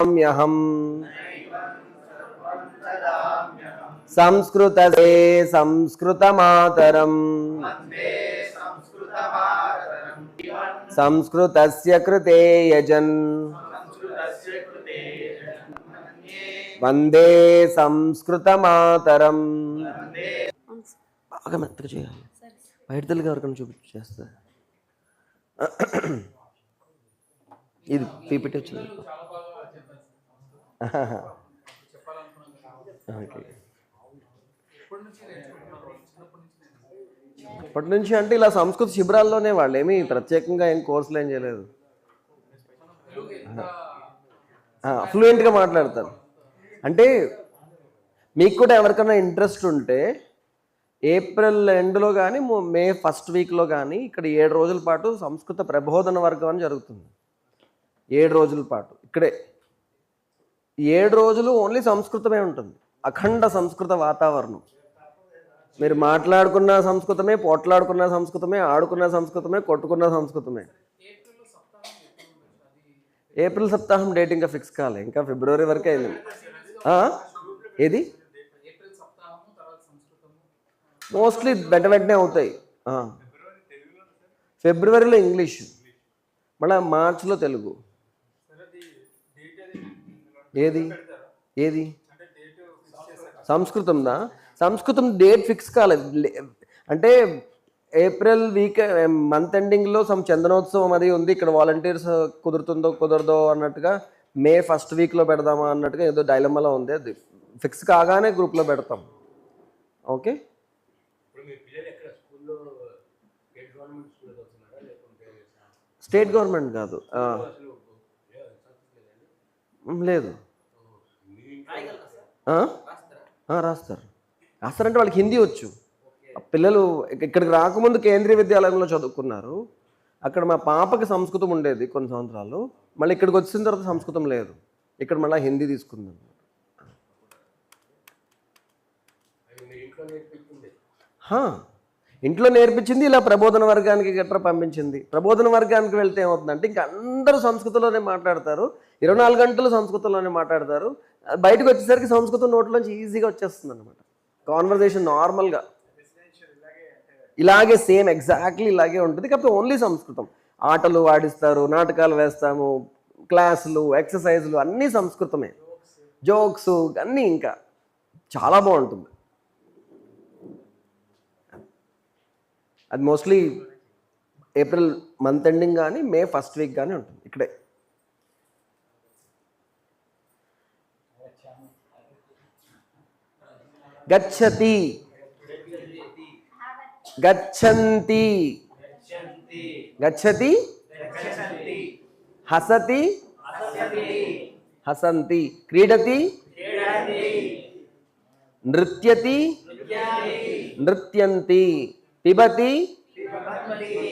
సంస్కృత సంస్కృతసే సంస్కృతమాతరం సంస్కృత కృతే యజన్ వందే సంస్కృతమాతరం బాగా మెత్తగా చేయాలి బయట ఎవరికైనా చూపించేస్తా ఇది పీపీటీ వచ్చింది ఓకే. ఇప్పటి నుంచి అంటే ఇలా సంస్కృత శిబిరాల్లోనే వాళ్ళు ఏమీ ప్రత్యేకంగా ఏం కోర్సులు ఏం చేయలేదు. ఫ్లూయెంట్గా మాట్లాడతారు. అంటే మీకు కూడా ఎవరికైనా ఇంట్రెస్ట్ ఉంటే ఏప్రిల్ ఎండ్లో కానీ మే ఫస్ట్ వీక్లో కానీ ఇక్కడ ఏడు రోజుల పాటు సంస్కృత ప్రబోధన వర్గం అని జరుగుతుంది. ఏడు రోజుల పాటు. ఇక్కడే ఏడు రోజులు ఓన్లీ సంస్కృతమే ఉంటుంది. అఖండ సంస్కృత వాతావరణం. మీరు మాట్లాడుకున్న సంస్కృతమే పోట్లాడుకున్న సంస్కృతమే ఆడుకున్న సంస్కృతమే కొట్టుకున్న సంస్కృతమే. ఏప్రిల్ సప్తాహం డేట్ ఇంకా ఫిక్స్ కాలే. ఇంకా ఫిబ్రవరి వరకే అయింది. ఏది? మోస్ట్లీ వెంట వెంటనే అవుతాయి. ఫిబ్రవరిలో ఇంగ్లీష్. మళ్ళీ మార్చిలో తెలుగు. ఏది? ఏది? సంస్కృతందా? సంస్కృతం డేట్ ఫిక్స్ కాలేదు. అంటే ఏప్రిల్ వీక్ మంత్ ఎండింగ్లో సమ్ చందనోత్సవం అది ఉంది. ఇక్కడ వాలంటీర్స్ కుదురుతుందో కుదరదో అన్నట్టుగా మే ఫస్ట్ వీక్లో పెడదామా అన్నట్టుగా ఏదో డైలమాలో ఉంది. అది ఫిక్స్ కాగానే గ్రూప్లో పెడతాం. ఓకే స్టేట్ గవర్నమెంట్ కాదు. లేదు. రాస్తారు. రాస్తారంటే వాళ్ళకి హిందీ వచ్చు. పిల్లలు ఇక్కడికి రాకముందు కేంద్రీయ విద్యాలయంలో చదువుకున్నారు. అక్కడ మా పాపకి సంస్కృతం ఉండేది కొన్ని సంవత్సరాలు. మళ్ళీ ఇక్కడికి వచ్చిన తర్వాత సంస్కృతం లేదు. ఇక్కడ మళ్ళీ హిందీ తీసుకుందాం ఇంట్లో నేర్పించింది ఇలా ప్రబోధన వర్గానికి గట్రా పంపించింది. ప్రబోధన వర్గానికి వెళ్తే ఏమవుతుందంటే ఇంకా అందరూ సంస్కృతంలోనే మాట్లాడతారు. ఇరవై నాలుగు గంటలు సంస్కృతంలోనే మాట్లాడతారు. బయటకు వచ్చేసరికి సంస్కృతం నోట్లోంచి ఈజీగా వచ్చేస్తుంది అనమాట కాన్వర్జేషన్ నార్మల్గా ఇలాగే సేమ్ ఎగ్జాక్ట్లీ ఇలాగే ఉంటుంది. కాకపోతే ఓన్లీ సంస్కృతం. ఆటలు ఆడిస్తారు నాటకాలు వేస్తాము క్లాసులు ఎక్సర్సైజులు అన్నీ సంస్కృతమే. జోక్స్ అన్నీ ఇంకా. చాలా బాగుంటుంది. అది మోస్ట్లీ ఏప్రిల్ మంత్ ఎండింగ్ కానీ మే ఫస్ట్ వీక్ కానీ ఉంటుంది. ఇక్కడే. गच्छति। गच्छन्ति। गच्छति। हसति। हसन्ति। क्रीडति। नृत्यति। नृत्यन्ति। पिबति।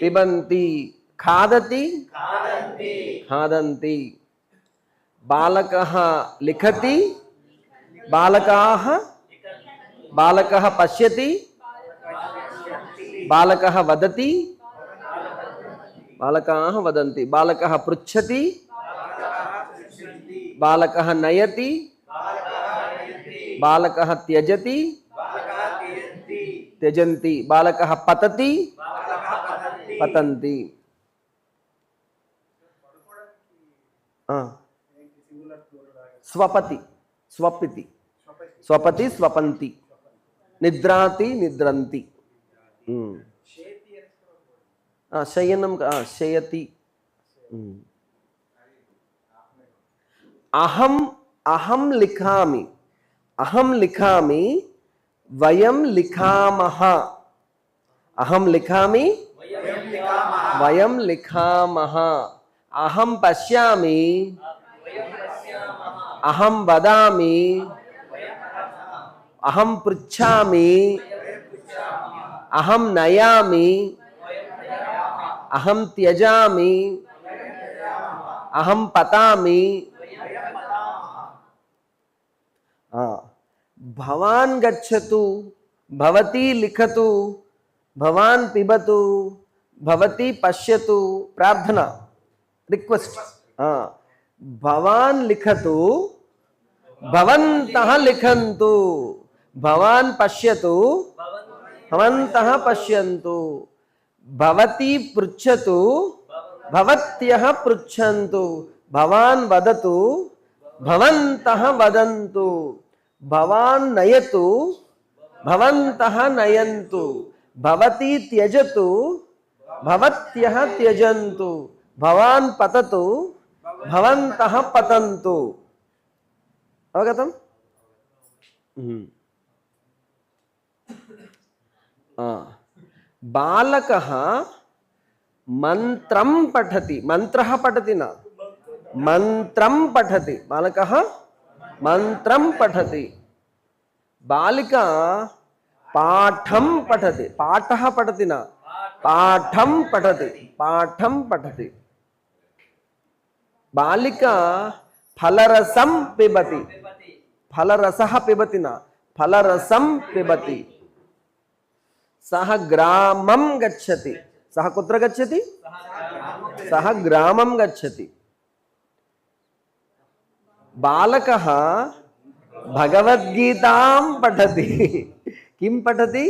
पिबन्ति। खादति। खादन्ति। बालकः लिखति। बालकाः बालक पश्य बालक वदति, बालकाः वदन्ति, बालकः पृच्छति, बालकः नयति, बालकः त्यजति, त्यजन्ति, बालकः पतति, पतन्ति। स्वपति, स्वपिति, स्वपति, स्वपन्ति। निद्राति निद्रंति hmm. हाँ, शयन शयनम का हाँ, शयति। hmm. अहम अहम लिखा अहम लिखा वयम लिखा अहम लिखा वयम लिखा अहम पशा अहम वदामि अहम पृछा अहम नयामी अहम त्यजा अहम पता भवान गच्छतु, भवती लिखतु, भवान पिबतु, भवती पश्यतु, प्रार्थना, रिक्वेस्ट हाँ भवान लिखतु, भवन्तः लिखन्तु। भवान पश्यतु। भवंत पश्यंतु भवती पृछतु भवत्यः पृच्छन्तु। भवान वदतु। भवन्तः वदन्तु। भवान नयतु। भवन्तः नयन्तु। भवती त्यजतु। भवत्यः त्यजन्तु। भवान पततु। भवन्तः पतन्तु। अवगतम्? हम्म। బాలక మంత్రం పఠతి. మంత్ర పఠతి నా. మంత్రం పఠతి. బాలక మంత్రం పఠతి. బాలిక పాఠం పఠతి. పాఠ పఠతి నా. పాఠం పఠతి. పాఠం పఠతి. బాలిక ఫలరసం పిబతి. ఫలరస పిబతి నా. ఫలరసం పిబతి. సహ గ్రామం గచ్చతి. సహ కుత్ర గచ్చతి? సహ గ్రామం గచ్చతి. బాలక భగవద్గీతాం పఠతి. కిం పఠతి?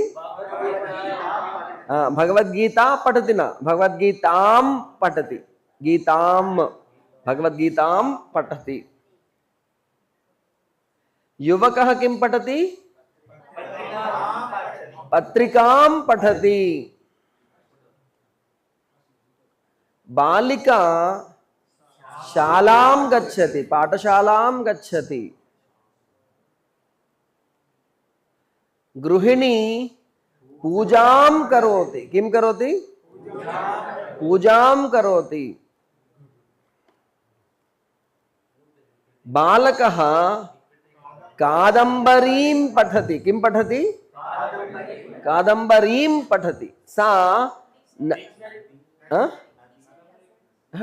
భగవద్గీత పఠతి నా భగవద్గీతాం పఠతి. గీతాం భగవద్గీతాం పఠతి. యువక కిం పఠతి? पत्रिकां पठति। बालिका शालां गच्छति, पाठशालां गच्छति। गृहिणी पूजां करोति। किं करोति? पूजां करोति। बालकः कादम्बरीं पठति। किं पठति? కాదంబరీం పఠతి సా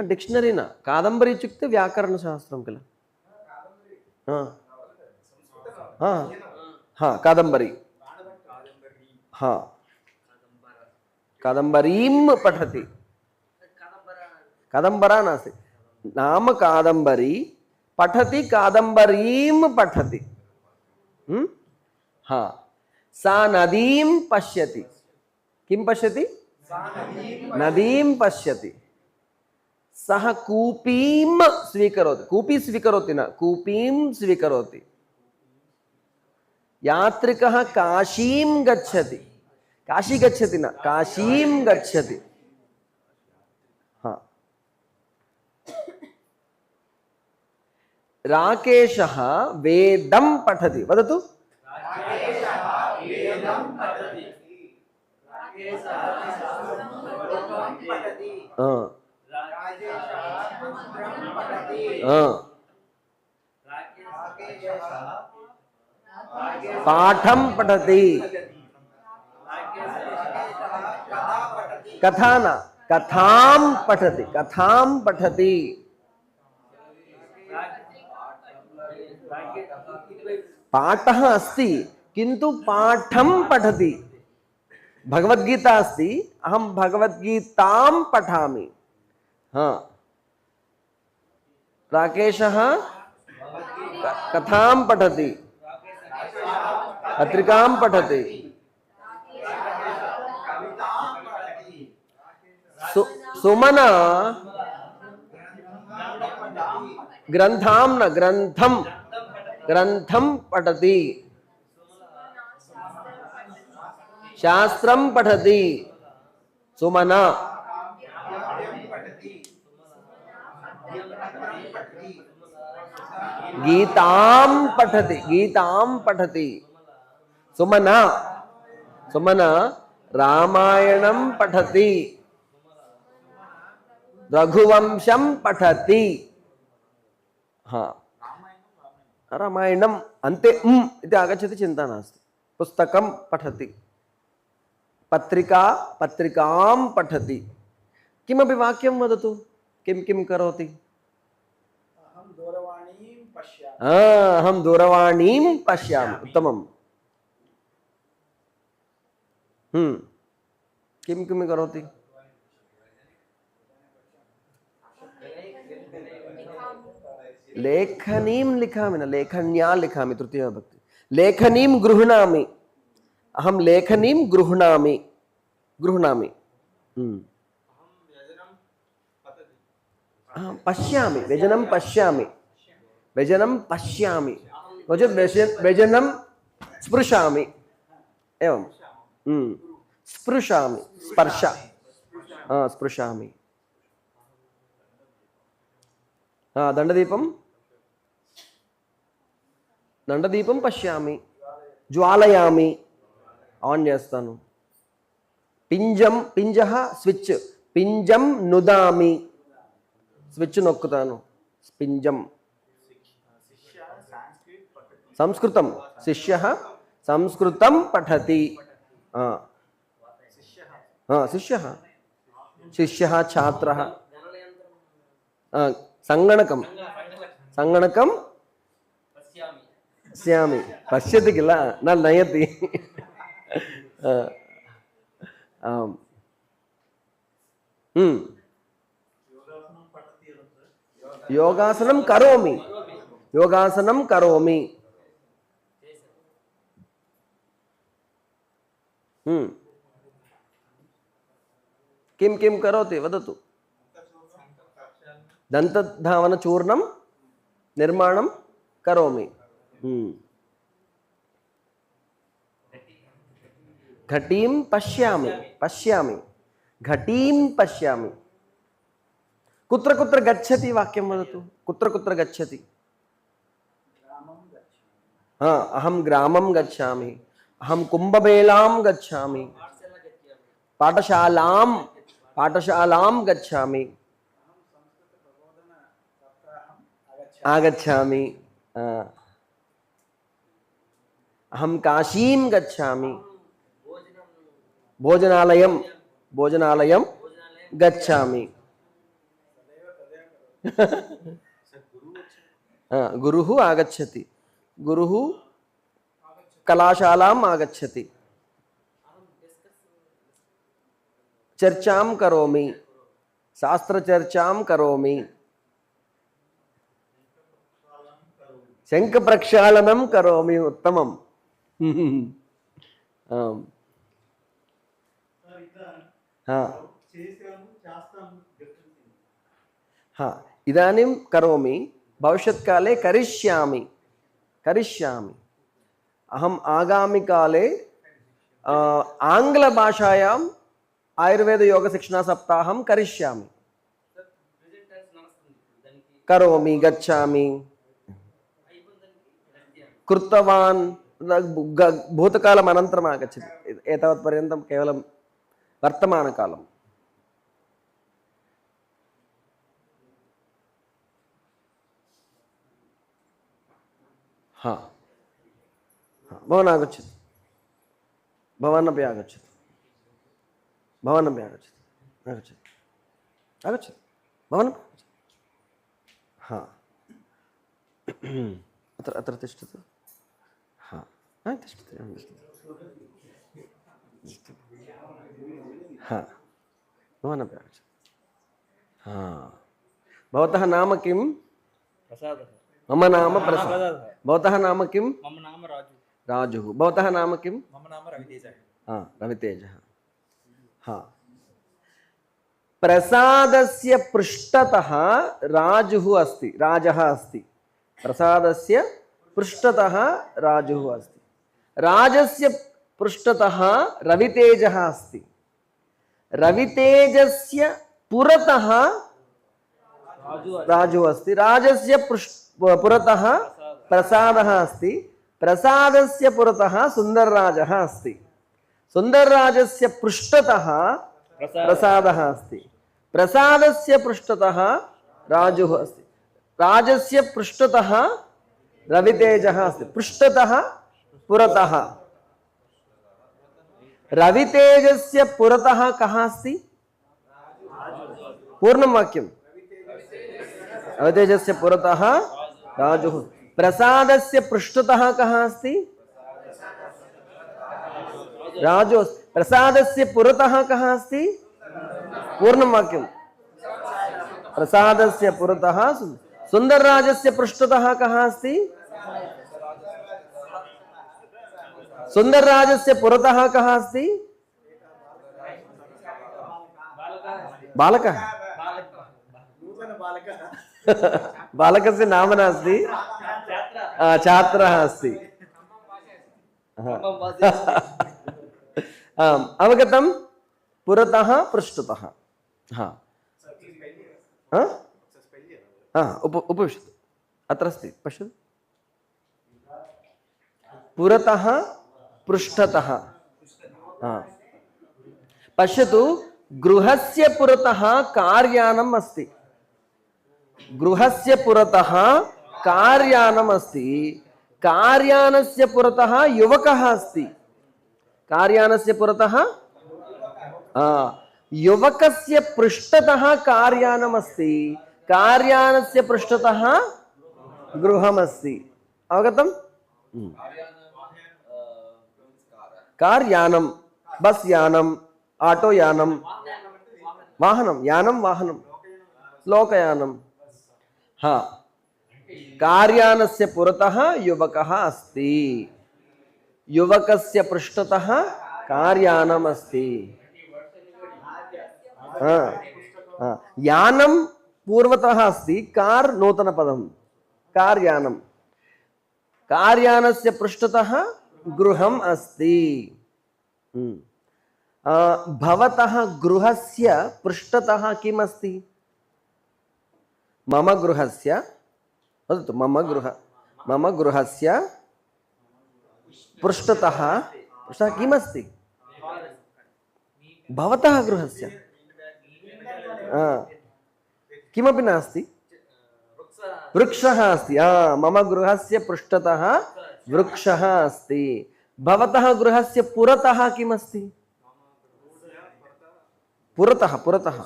డిక్షనరీనా కాదంబరీ చుక్తే వ్యాకరణ శాస్త్రం కల కాదంబరీ కాదంబరీం పఠతి కదంబరా నాస్తి నామ కాదంబరీ పఠతి కాదంబరీం పఠతి హా సా నదీం పశ్యతి. కిం పశ్యతి? నదీం పశ్యతి. సహ కూపీం స్వీకరోతి. కూపీ స్వీకరోతి నా కూపీం స్వీకరోతి. యాత్రిక కాశీం గచ్చతి. కాశీ గచ్చతి నా కాశీం గచ్చతి. రాకేశ వేదం పఠతి. వదతు. हाँ। हाँ। पाठम पठती। कथा न कथाम पठती कथाम पठती। पाठ अस्ति किंतु पाठम पठती। भगवद्गीता अस्ति, अहं भगवद्गीतां पठामि। हा। राकेशः कथां पठति? पत्रिकां पठति? सु, सुमना ग्रन्थां न, ग्रन्थं ग्रन्थं पठति। శాస్త్రం పఠతి. సుమన. గీతాం పఠతి. గీతాం పఠతి. సుమన. సుమన. రామాయణం పఠతి. రఘువంశం పఠతి. రామాయణం. అంతే. ఇది ఆగచ్చతి చింత నాస్తి. పుస్తకం పఠతి. पत्रिका पत्रिकां पठति। किमपि वाक्यं वदतु। किं किं करोति? अहं दूरवाणीं पश्यामि। उत्तमं हम्म। किं किं करोति? लेखनीं लिखामि न। लेखन्या लिखामि तृतीया भक्ति लेखनीं गृह्णामि। అహం లేఖనీం గృహణామి. గృహణామి. పశ్యామి. వ్యజనం పశ్యామి. వ్యజనం పశ్యామి. క్వచిత్ వ్యజ- వ్యజనం స్పృశామి. ఏం? స్పృశామి. స్పర్శ. స్పృశామి. దండదీపం. దండదీపం పశ్యామి. జ్వాలయామి. ఆన్ చేస్తాను. పింజం పింజ స్విచ్. పింజం నుదామి. స్విచ్ నొక్కుతాను. పింజం. సంస్కృతం. శిష్య సంస్కృతం పఠతి. శిష్య. శిష్య ఛాత్ర. సంగణకం. సంగణకం. శ్యామి పశ్యతి కిల. నా నయతి. ஆம் ம் யோகாசனம் கரோமி யோகாசனம் கரோமி ம் किं किं करोति वदतु दन्तधावनचूर्णं निर्माणं करोमि घटीम पश्यामि पश्यामि। घटीम पश्यामि। कुत्र कुत्र गच्छति वाक्यं वदतु? कुत्र कुत्र गच्छति? हाँ अहम ग्रामं गच्छामि अहम कुम्भमेलां गच्छामि। पाठशालां पाठशालां गच्छामि। आगच्छामि अहम काशीं गच्छामि। భోజనాలయం భోజనాలయం గచ్చామి. గురు ఆగచ్చతి. గురు కళాశాలాం ఆగచ్చతి. చర్చాం కరోమి. శాస్త్రచర్చాం కరోమి. శంఖ ప్రక్షాళనం కరోమి ఉత్తమం. ఆమ్. హా, ఇదాनीं కరోమి భవిష్యత్కాలే కరిష్యామి కరిష్యామి అహం ఆగామికాలే ఆ, ఆంగ్లభాషాయాం ఆయుర్వేద యోగ శిక్షణా సప్తాహం కరిష్యామి కరోమి గచ్చామి కృతవాన్ భూతకాలం అనంతరం ఆగచ్చతి ఏతావత్ పర్యంతం కేవలం వర్తమానకాలం हा हा, भवान् आगच्छतु भवान् अपि आगच्छतु भवान् अपि आगच्छतु आगच्छतु आगच्छतु भवान् अपि आगच्छतु हा अत्र अत्र तिष्ठतु हा हा, तिष्ठतु अहं तिष्ठतु हा। भवान् अपि आगच्छतु हा। भवतः नाम किं? प्रसादः मम नाम प्रसाद। प्रसादः भवतः नाम किं? मम नाम राजु। राजुः। भवतः नाम किं? मम नाम रवितेजः हा। रवितेजः हा। प्रसादस्य पृष्ठतः राजुः अस्ति। राजः अस्ति। प्रसादस्य पृष्ठतः राजुः अस्ति। राजस्य पृष्ठतः रवितेजः अस्ति। रवितेजस्य पुरतः राजु अस्ति। राजस्य पुरतः प्रसादः अस्ति। प्रसादस्य पुरतः सुन्दरराजः अस्ति। सुन्दरराजस्य पृष्ठतः प्रसादः अस्ति। प्रसादस्य पृष्ठतः राजुः अस्ति। राजस्य पृष्ठतः रवितेजः अस्ति। पृष्ठतः पुरतः। रवितेजस्य पुरतः कः अस्ति? पूर्णं वाक्यं रवितेजस्य पुरतः राजुः। प्रसादस्य पृष्ठतः अस्ति? राजु अस्ति। प्रसादस्य पुरतः कः अस्ति? पूर्णं वाक्यं प्रसादस्य पुरतः सु- सुन्दरराजस्य पुरतः कः अस्ति? बालकः। बालकः बालकस्य नाम नास्ति? छात्रः अस्ति। आम्, अवगतं। पुरतः, पृष्ठतः? हा, उप, उपविशतु। अत्र अस्ति, पश्यतु। पुरतः పృష్ఠత పశ్యతు గృహస్య పురత కార్యానం అస్తి. గృహస్య పురత కార్యానం అస్తి. కార్యానస్య పురత యువక అస్తి. కార్యానస్య పురత? యువకస్య పృష్ట కార్యానమస్తి కార్యానస్య పృష్ఠత గృహమస్తి. అవగతం? కార్ యానం బస్ యానం ఆటో యానం వాహనం యానం వాహనం లోకయానం హా. కార్యానస్య పురతః యువకः అస్తి. యువకస్య పృష్ఠతः కార్యానం అస్తి. యానం పూర్వతः అస్తి కార్ నూతనపదం కార్యానం. కార్యానస్య పృష్ఠతः कार् नूतनपदं कार् यानं कार्यानस्य पृष्ठतः गृहम् अस्ति हम्म। आ, भवतः गृहस्य पृष्ठतः किम् अस्ति मम गृहस्य वदतु मम गृह मम गृहस्य पृष्ठतः पृष्ठतः किम् अस्ति भवतः गृहस्य आ, किमपि नास्ति वृक्षः अस्ति आ, मम गृहस्य पृष्ठतः वृक्षः अस्ति। भवतः गृहस्य पुरतः किम् अस्ति पुरतः पुरतः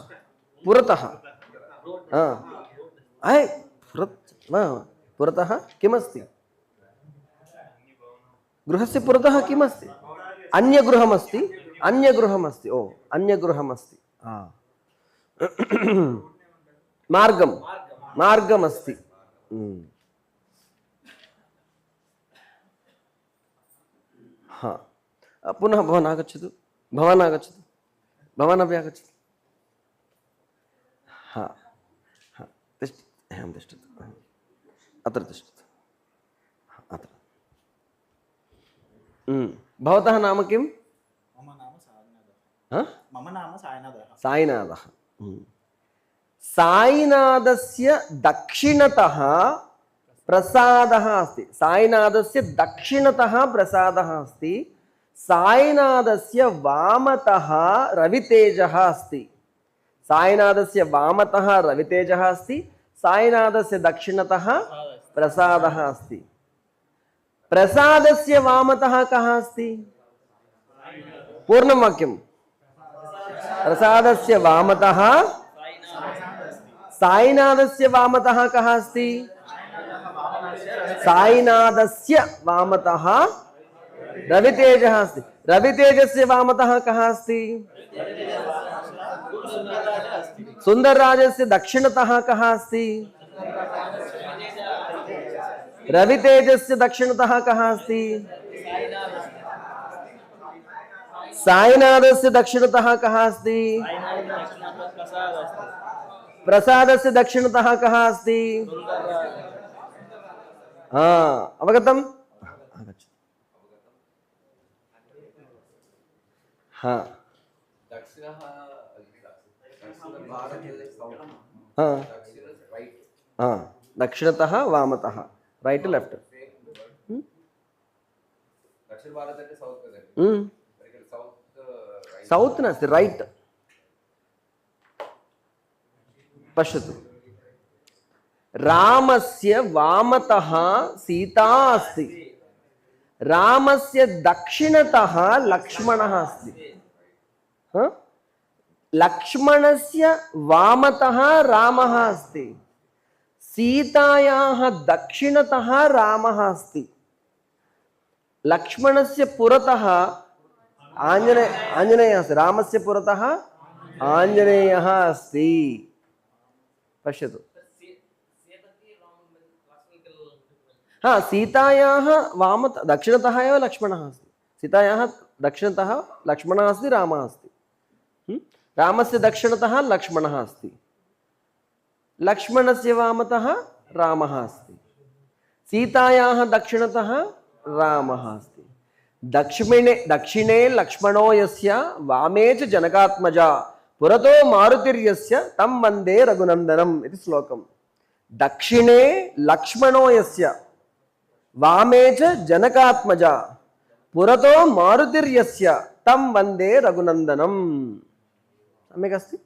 पुरतः। आ, ऐ पुरत् आ, पुरतः किमस्ति? गृहस्य पुरतः किमस्ति? अन्यगृहमस्ति? अन्यगृहमस्ति ओ अन्यगृहमस्ति। आ. मार्गं मार्गमस्ति। हा। पुनः भवान् आगच्छतु। भवान् आगच्छतु। भवान् अपि आगच्छतु। हा हा। तिष्ठ अहं तिष्ठतु। अत्र तिष्ठतु। हा, अत्र. भवतः नाम किं मम नाम सायनाथः मम नाम सायनाथः साईनाथः. दक्षिणतः ప్రసాద అస్తి సాయినాథస్య దక్షిణత ప్రసాద అస్తి సాయినాథస్య వామత రవితేజ అస్తి సాయినాథస్య వామత రవితేజ అస్తి సాయినాథస్య దక్షిణత ప్రసాద అస్తి ప్రసాదస్య వామత కः అస్తి పూర్ణం వాక్యం ప్రసాదస్య వామత సాయినాథస్య వామత కः అస్తి साईनाथस्य वामतः रवितेजः अस्ति। रवितेजस्य वामतः कः अस्ति? सुन्दरराजस्य दक्षिणतः कः अस्ति? रवितेजस्य दक्षिणतः कः अस्ति? साईनाथस्य दक्षिणतः कः अस्ति? प्रसादस्य दक्षिणतः कः अस्ति? అవగతం? దక్షిణత వామత. Right left. సౌత్ నాస్తి రైట్. పశ్యతు. रामस्य वामतः सीता अस्ति रामस्य दक्षिणतः लक्ष्मणः अस्ति ह? लक्ष्मणस्य वामतः रामः अस्ति सीतायाः दक्षिणतः रामः अस्ति लक्ष्मणस्य पुरतः आञ्जने आञ्जनेयः अस्ति रामस्य पुरतः आञ्जनेयः अस्ति हा सीतायाः वामत दक्षिणतः एव लक्ष्मणः अस्ति सीतायाः दक्षिणतः लक्ष्मणः अस्ति रामः अस्ति ह्म्? रामस्य दक्षिणतः लक्ष्मणः अस्ति लक्ष्मणस्य वामतः रामः अस्ति सीतायाः दक्षिणतः रामः अस्ति दक्षिणे दक्षिणे लक्ष्मणो यस्य वामे च जनकात्मजा पुरतो मारुतिर्यस्य तं वन्दे रघुनन्दनम् इति श्लोकम् दक्षिणे लक्ष्मणो यस्य वामे च जनकात्मजा पुरतो मारुतिर्यस्य तं वन्दे रघुनन्दनम् सम्यक् अस्ति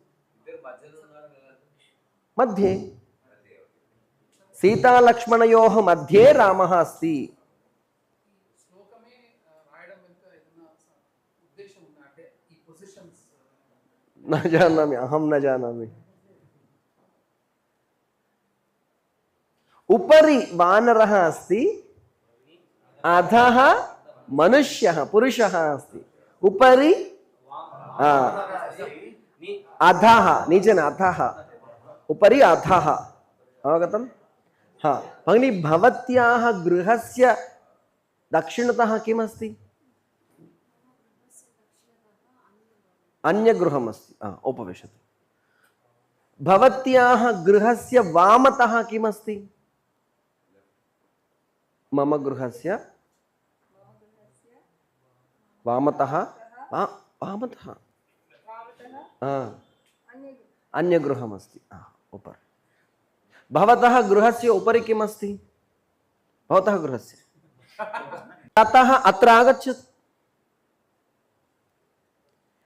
मध्ये సీతాలక్ష్మణయోः मध्ये రామः अस्ति శ్లోకమే ఆ, రాయడం వెనుక ఏదైనా ఉద్దేశం ఉందా అంటే ఈ పొజిషన్స్ न जानामि अहं न जानामि उपरि वानरः अस्ति अधः मनुष्यः पुरुषः अस्ति। उपरि अधः नीचे न अधः। उपरि अधः। अवगतं हा भगिनी भवत्याः गृहस्य दक्षिणतः किमस्ति? अन्यगृहमस्ति। हा, उपविशतु। भवत्याः गृहस्य वामतः किमस्ति? मम गृहस्य वामतः वा- वामतः। अन्यगृहमस्ति। उपरि। भवतः गृहस्य उपरि किमस्ति? भवतः गृहस्य। ततः अत्र आगच्छतु।